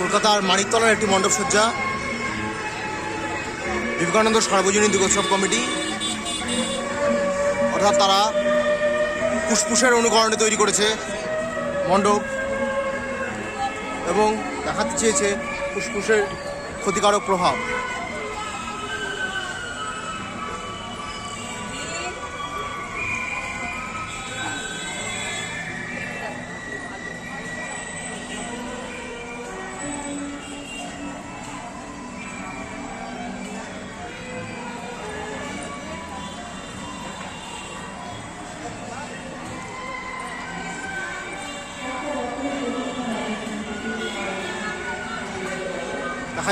কলকাতার মানিকতলার একটি মণ্ডপসজ্জা বিবেকানন্দ সার্বজনীন দুর্গোৎসব কমিটি। অর্থাৎ তারা ফুসফুসের অনুকরণে তৈরি করেছে মণ্ডপ এবং দেখাতে চেয়েছে ফুসফুসের ক্ষতিকারক প্রভাব। দেখা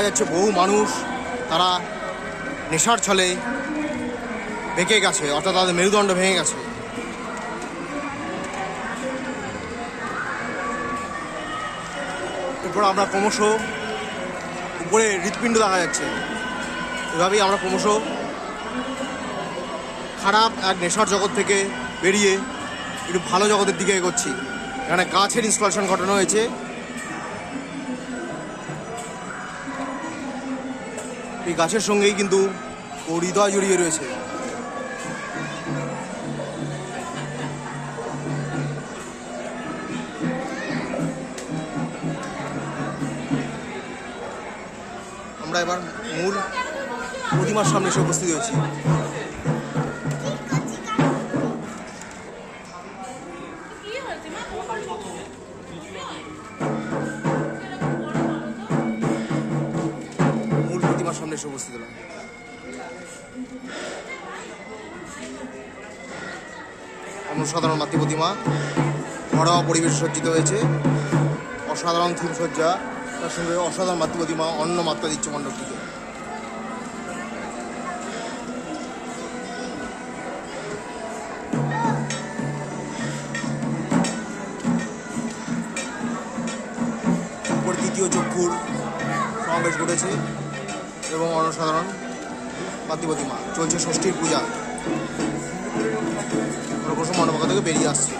যাচ্ছে বহু মানুষ তারা নেশার ছলে বেঁকে গেছে অর্থাৎ তাদের মেরুদণ্ড ভেঙে গেছে। এরপর আমরা ক্রমশ উপরে হৃৎপিণ্ড দেখা যাচ্ছে। এভাবেই আমরা ক্রমশ খারাপ এক নেশার জগৎ থেকে বেরিয়ে একটু ভালো জগতের দিকে এগোচ্ছি। এখানে গাছের ইনস্টলেশন ঘটানো হয়েছে। এই গাছের সঙ্গেই কিন্তু হৃদয় জড়িয়ে রয়েছে। আমরা এবার মূল প্রতিমার সামনে এসে উপস্থিত হয়েছি। মূল প্রতিমার সামনে এসে উপস্থিত হলাম। মাতৃ প্রতিমা ঘরোয়া পরিবেশ সজ্জিত হয়েছে। অসাধারণ থিম সজ্জা। তার সঙ্গে অসাধারণ মাতৃ প্রতিমা অন্য মাত্রা দিচ্ছে মণ্ডপটিকে দ্বিতীয় চক্ষুর সমাবেশ ঘটেছে এবং অনসাধারণ মাতৃ প্রতিমা চলছে ষষ্ঠীর পূজা। প্রকৌশল মণ্ডপকা থেকে বেরিয়ে আসছে।